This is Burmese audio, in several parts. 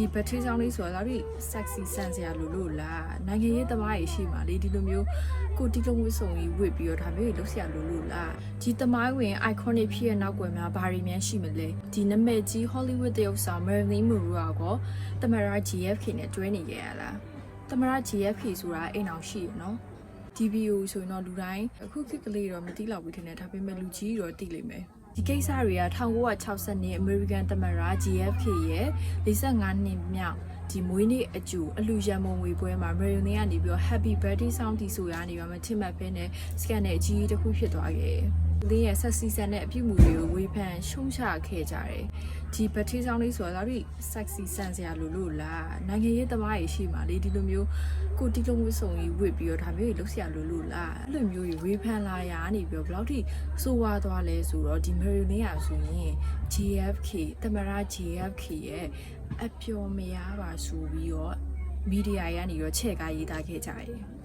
ဒီဘက်ထရီဆောင်လေးဆိုတာဒါပြီး sexy ဆန်စရာလို့လို့လားနိုင်ငံရေးသမားကြီးရှိမှလေဒီလိုမျိုးကိုတီလုံးဝစ်ဆုံကြီးဝစ်ပြီးတော့ဒါမျိုးကြီးလုပ်စရာလို့လို့လားဒီသမားဝင် iconic ဖြစ်ရဲ့နောက်ွယ်များဘာတွေများရှိမလဲဒီနမဲကြီး Hollywood တယောက်ဆောင် Marilyn Monroe ကောတမရာ GFK နဲ့တွဲနေကြရလားတမရာ GFK ဆိုတာအိမ်အောင်ရှိရနော် DBO ဆိုရင်တော့လူတိုင်းအခုခေတ်ကလေးတော့မသိလောက်ဘူးထင်တယ်ဒါပေမဲ့လူကြီးတော့သိလိမ့်မယ် ဒီကိစ္စတွေက1960နှစ် American သမ္မတ JFK ရဲ့45နှစ်မြောက်ဒီမွေးနေ့အကျူအလူရန်မုံငွေပွဲမှာ Marilyn ကနေပြီးတော့ Happy Birthday Song တီဆိုရနေပါမချစ်မှတ်ဖဲနဲ့ scan နဲ့အကြီးကြီးတစ်ခုဖြစ်သွားခဲ့တယ်။ လင်းရဲ့ဆက်စီဆန်တဲ့အပြုတ်မှုတွေကိုဝေဖန်ရှုံချခဲ့ကြတယ်။ဒီဘက်ထရီဆောင်လေးဆိုတာဒါပြီး sexy ဆန်စရာလို့လို့လားနိုင်ငံရေးသမားကြီးရှိမှလေဒီလိုမျိုးကိုတီလုံးဝစ်ဆုံကြီးဝစ်ပြီးတော့ဒါမျိုးကြီးလုပ်စရာလို့လို့လားအဲ့လိုမျိုးကြီးဝေဖန်လာရနေပြီးတော့ဘယ်လောက်ထိစိုးဝါးသွားလဲဆိုတော့ဒီ Marilyn ရဆိုရင် JFK သမရ JFK ရဲ့အပျော်မရပါဆိုပြီးတော့မီဒီယာရကနေတော့ချဲ့ကားရေးသားခဲ့ကြတယ်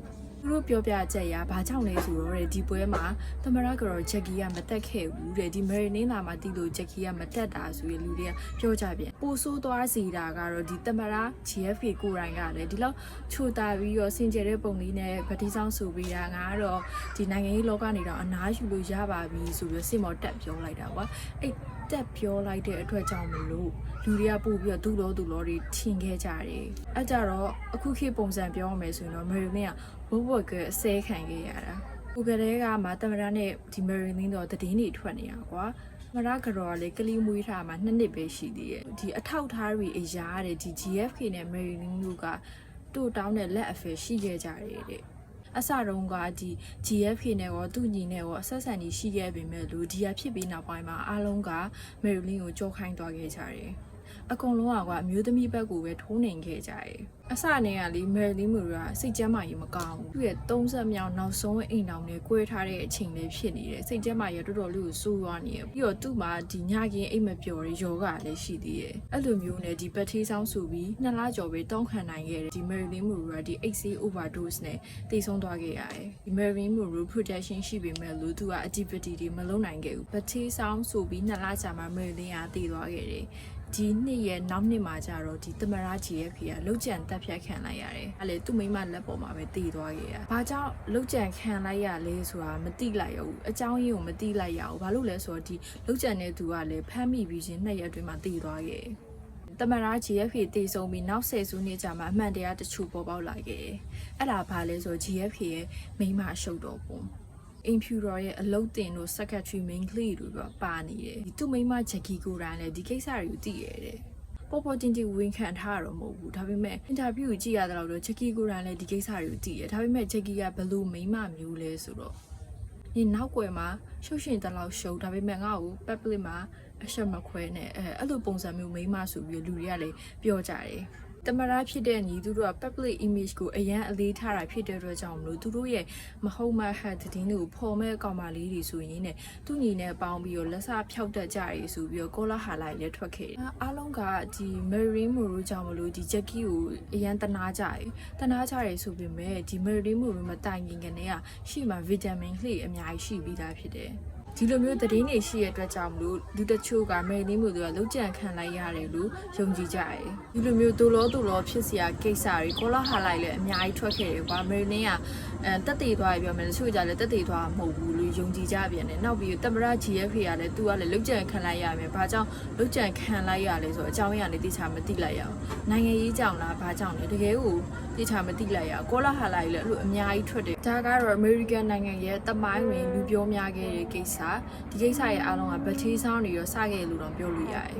သူတို့ပြောပြချက်ရဘာကြောင့်လဲဆိုတော့တဲ့ဒီပွဲမှာသမရကတော့ဂျက်ကီကမတက်ခဲ့ဘူးတဲ့ဒီမယ်ရီနင်းလာမှတီလို့ဂျက်ကီကမတက်တာဆိုရင်လူတွေကပြောကြပြန်ပိုဆိုးသွားစီတာကတော့ဒီသမရ GFK ကိုယ်တိုင်ကလည်းဒီလောက်ချိုတာပြီးတော့စင်ကြယ်တဲ့ပုံလေးနဲ့ဗတိဆောင်ဆိုပြီးတာငါကတော့ဒီနိုင်ငံရေးလောကနေတော့အနားယူလို့ရပါပြီဆိုပြီးစင်မော်တက်ပြောလိုက်တာကွာအဲ့တက်ပြောလိုက်တဲ့အတွက်ကြောင့်မလို့လူတွေကပို့ပြီးတော့ဒုလောဒုလောတွေထင်ခဲ့ကြတယ်အဲ့ကြတော့အခုခေတ်ပုံစံပြောရမယ်ဆိုရင်တော့မယ်ရီနင်းကဘိုးဘွယ်ကအစဲခံခဲ့ရတာကိုကလေးကမှတမရနဲ့ဒီမယ်ရီနင်းတော့တည်င်းတွေထွက်နေတာကွာမရကတော့လေကလေးမွေးထားမှာနှစ်နှစ်ပဲရှိသေးတယ်ဒီအထောက်ထားတွေအရာတဲ့ဒီ GFK နဲ့ Marilyn တို့ကတို့တောင်းတဲ့လက်အဖယ်ရှိခဲ့ကြတယ်တဲ့ အစတုန်းကဒီ GFK နဲ့ရောသူ့ညီနဲ့ရောအဆက်ဆံကြီးရှိခဲ့ပေမဲ့လို့ဒီဟာဖြစ်ပြီးနောက်ပိုင်းမှာအားလုံးက Marilyn ကိုကြောခိုင်းသွားခဲ့ကြတယ် အကုန်လုံးကအမျိုးသမီးဘက်ကိုပဲထိုးနှင်ခဲ့ကြတယ်။အစနဲ့ကလေမယ်လီမူရာစိတ်ကျမ်းမာရေးမကောင်းဘူး။သူ့ရဲ့30မြောက်နောက်ဆုံးအိမ်တော်နဲ့꿰ထားတဲ့အချိန်လေးဖြစ်နေတယ်။စိတ်ကျမ်းမာရေးတော်တော်လေးကိုစိုးရွားနေတယ်။ပြီးတော့သူ့မှာဒီညကင်းအိမ်မပျော်တဲ့ယောဂလည်းရှိသေးတယ်။အဲ့လိုမျိုးနဲ့ဒီပတ်သေးဆောင်ဆိုပြီးနှစ်လကျော်ပဲတောင်းခံနိုင်ခဲ့တယ်။ဒီမယ်လီမူရာဒီ HC overdose နဲ့တည်ဆုံးသွားခဲ့ရတယ်။ဒီမယ်လီမူရာ protection ရှိပေမဲ့လို့သူက activity တွေမလုပ်နိုင်ခဲ့ဘူး။ပတ်သေးဆောင်ဆိုပြီးနှစ်လကြာမှမယ်လီကတည်သွားခဲ့တယ်။ ဒီနှစ်ရဲ့နောက်နှစ်မှာကျတော့ဒီတမရကြီးရဲ့ဖေကလုတ်ကြံတက်ဖြတ်ခံလိုက်ရတယ်။အဲ့လေသူ့မိမလက်ပေါ်မှာပဲတည်သွားခဲ့ရ။ဘာကြောင့်လုတ်ကြံခံလိုက်ရလဲဆိုတာမသိလိုက်ရဘူး။အကြောင်းရင်းကိုမသိလိုက်ရဘူး။ဘာလို့လဲဆိုတော့ဒီလုတ်ကြံတဲ့သူကလည်းဖမ်းမိပြီးချင်းနှစ်ရက်အတွင်းမှာတည်သွားခဲ့။တမရာ GFK တည်ဆုံးပြီးနောက်ဆယ်စုနှစ်ကြာမှအမှန်တရားတချို့ပေါ်ပေါက်လာခဲ့တယ်။အဲ့ဒါဘာလဲဆိုတော့ GFK ရဲ့မိမအရှုပ်တော်ပုံ။ impure ရဲ့အလုတ်တင်တို့ secretary main clay တို့ကပါနေတယ်ဒီသူ့မိမဂျက်ကီကိုတိုင်းလည်းဒီကိစ္စတွေကိုသိရတဲ့ပေါ်ပေါ်တင်တင်ဝင်ခံထားရတော့မဟုတ်ဘူးဒါပေမဲ့ interview ကိုကြည့်ရတဲ့လောက်တော့ဂျက်ကီကိုတိုင်းလည်းဒီကိစ္စတွေကိုသိရဒါပေမဲ့ဂျက်ကီကဘယ်လိုမိမမျိုးလဲဆိုတော့ဒီနောက်ွယ်မှာရှုပ်ရှင်တလောက်ရှုပ်ဒါပေမဲ့ငါ့ကို public မှာအရှက်မခွဲနဲ့အဲအဲ့လိုပုံစံမျိုးမိမဆိုပြီးလူတွေကလည်းပြောကြတယ် တမရဖြစ်တဲ့ညီသူတို့က public image ကိုအရန်အလေးထားတာဖြစ်တဲ့အတွက်ကြောင့်မလို့သူတို့ရဲ့မဟုတ်မဟတ်သတင်းတွေကိုဖော်မဲ့ကောင်မလေးတွေဆိုရင်ねသူညီနဲ့ပေါင်းပြီးတော့လက်စဖြောက်တတ်ကြရည်ဆိုပြီးတော့ကောလာဟာလိုက်လည်းထွက်ခဲ့တယ်အားလုံးကဒီ Marine Moro ကြောင့်မလို့ဒီ Jackie ကိုအရန်တနာကြရည်တနာကြရည်ဆိုပေမဲ့ဒီ Marine Moro မတိုင်ခင်ကနေကရှေ့မှာ vitamin လှည့်အများကြီးရှိပြီးသားဖြစ်တယ် ဒီလိုမျိုးသတင်းတွေရှိရတဲ့အတွက်ကြောင့်မလို့လူတချို့ကမယ်လင်းမှုတွေကလုံးကြံခံလိုက်ရတယ်လို့ယုံကြည်ကြတယ်ဒီလိုမျိုးဒိုလောဒိုလောဖြစ်စရာကိစ္စတွေကောလာဟာလိုက်လည်းအများကြီးထွက်ခဲ့တယ်ကွာမယ်လင်းကအဲတက်တည်သွားပြီပြောမယ်တချို့ကြလည်းတက်တည်သွားမှာမဟုတ်ဘူးလို့ယုံကြည်ကြပြန်တယ်နောက်ပြီးတမရ GFK ကလည်းသူကလည်းလုံးကြံခံလိုက်ရမယ်ဘာကြောင့်လုံးကြံခံလိုက်ရလဲဆိုတော့အကြောင်းရင်းကလည်းတိကျမသိလိုက်ရအောင်နိုင်ငံရေးကြောင့်လားဘာကြောင့်လဲတကယ်ကိုတိကျမသိလိုက်ရအောင်ကောလာဟာလိုက်လည်းအဲ့လိုအများကြီးထွက်တယ်ဒါကတော့ American နိုင်ငံရဲ့တမိုင်းဝင်လူပြောများခဲ့တဲ့ကိစ္စဒီကိစ္စရဲ့အားလုံးကဗတ်ချေးဆောင်တွေရောစခဲ့လို့တော့ပြောလို့ရတယ်